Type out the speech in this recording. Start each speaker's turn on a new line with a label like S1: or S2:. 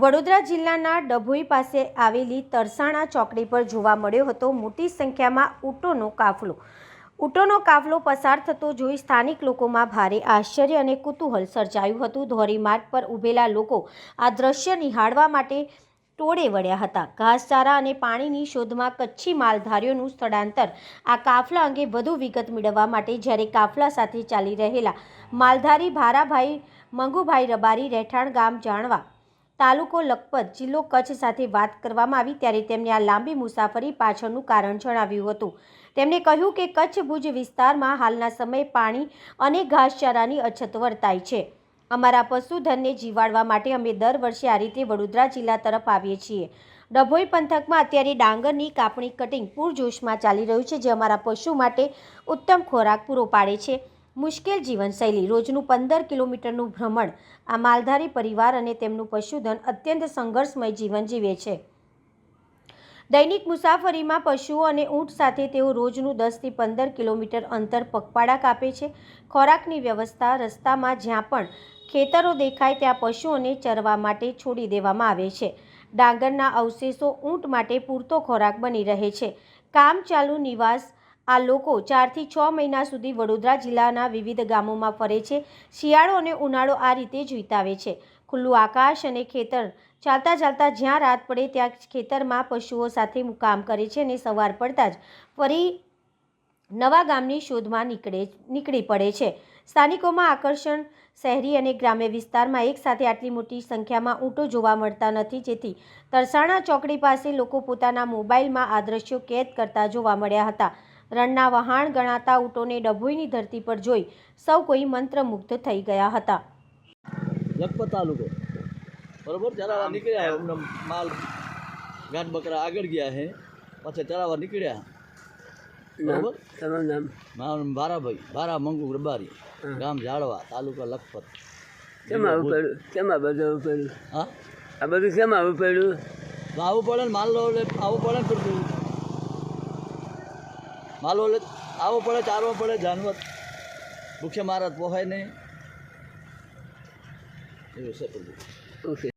S1: વડોદરા જિલ્લાના ડભોઈ પાસે આવેલી તરસાણા ચોકડી પર જોવા મળ્યો હતો મોટી સંખ્યામાં ઊંટોનો કાફલો. ઊંટોનો કાફલો પસાર થતો જોઈ સ્થાનિક લોકોમાં ભારે આશ્ચર્ય અને કુતૂહલ સર્જાયું હતું. ધોરીમાર્ગ પર ઊભેલા લોકો આ દ્રશ્ય નિહાળવા માટે ટોળે વળ્યા હતા. ઘાસચારા અને પાણીની શોધમાં કચ્છી માલધારીઓનું સ્થળાંતર. આ કાફલા અંગે વધુ વિગત મેળવવા માટે જ્યારે કાફલા સાથે ચાલી રહેલા માલધારી ભારાભાઈ મંગુભાઈ રબારી રહેઠાણ ગામ જાણવા તાલુકો લખપત જિલ્લો કચ્છ સાથે વાત કરવામાં આવી ત્યારે તેમને આ લાંબી મુસાફરી પાછળનું કારણ જણાવ્યું હતું. તેમણે કહ્યું કે કચ્છ ભુજ વિસ્તારમાં હાલના સમયે પાણી અને ઘાસચારાની અછત વર્તાય છે. અમારા પશુધનને જીવાડવા માટે અમે દર વર્ષે આ રીતે વડોદરા જિલ્લા તરફ આવીએ છીએ. ડભોઈ પંથકમાં અત્યારે ડાંગરની કાપણી કટિંગ પૂરજોશમાં ચાલી રહ્યું છે, જે અમારા પશુ માટે ઉત્તમ ખોરાક પૂરો પાડે છે. મુશ્કેલ જીવનશૈલી, રોજનું પંદર કિલોમીટરનું ભ્રમણ, આ માલધારી પરિવાર અને તેમનું પશુધન અત્યંત સંઘર્ષમય જીવન જીવે છે. દૈનિક મુસાફરીમાં પશુઓ અને ઊંટ સાથે તેઓ રોજનું દસથી પંદર કિલોમીટર અંતર પગપાળા કાપે છે. ખોરાકની વ્યવસ્થા રસ્તામાં જ્યાં પણ ખેતરો દેખાય ત્યાં પશુઓને ચરવા માટે છોડી દેવામાં આવે છે. ડાંગરના અવશેષો ઊંટ માટે પૂરતો ખોરાક બની રહે છે. કામ ચાલુ નિવાસ આ લોકો ચારથી છ મહિના સુધી વડોદરા જિલ્લાના વિવિધ ગામોમાં ફરે છે. શિયાળો અને ઉનાળો આ રીતે જ વિતાવે છે. ખુલ્લું આકાશ અને ખેતર ચાલતા ચાલતા જ્યાં રાત પડે ત્યાં ખેતરમાં પશુઓ સાથે કામ કરે છે અને સવાર પડતાં જ ફરી નવા ગામની શોધમાં નીકળે, નીકળી પડે છે. સ્થાનિકોમાં આકર્ષણ શહેરી અને ગ્રામ્ય વિસ્તારમાં એકસાથે આટલી મોટી સંખ્યામાં ઊંટો જોવા મળતા નથી. જેથી તરસાણા ચોકડી પાસે લોકો પોતાના મોબાઈલમાં આ દ્રશ્યો કેદ કરતા જોવા મળ્યા હતા. રણના વહાણ ગણાતા ઊંટોને ડભોઈની ધરતી પર જોઈ સૌ કોઈ મંત્રમુગ્ધ થઈ ગયા હતા.
S2: લખપત તાલુકો. બરોબર? ચરાવા નીકળ્યા હે અમને માલ ગાંઠ બકરા આગળ ગયા હે. પછી ચરાવા નીકળ્યા. બરોબર?
S3: તમારું નામ?
S2: મારું નામ બારાભાઈ. બારા મંગુ રબારી ગામ ઝાડવા તાલુકા લખપત.
S3: કેમાં ઉપડ્યું? કેમાં બધું ઉપડ્યું?
S2: હા?
S3: આ બધું કેમાં ઉપડ્યું?
S2: તો આવું પડે ને માલ આવું પડે ને માલો એટલે આવો પડે ચાલવો પડે જાનવર. ભૂખે મારા પોહાય નહીં. એવું છે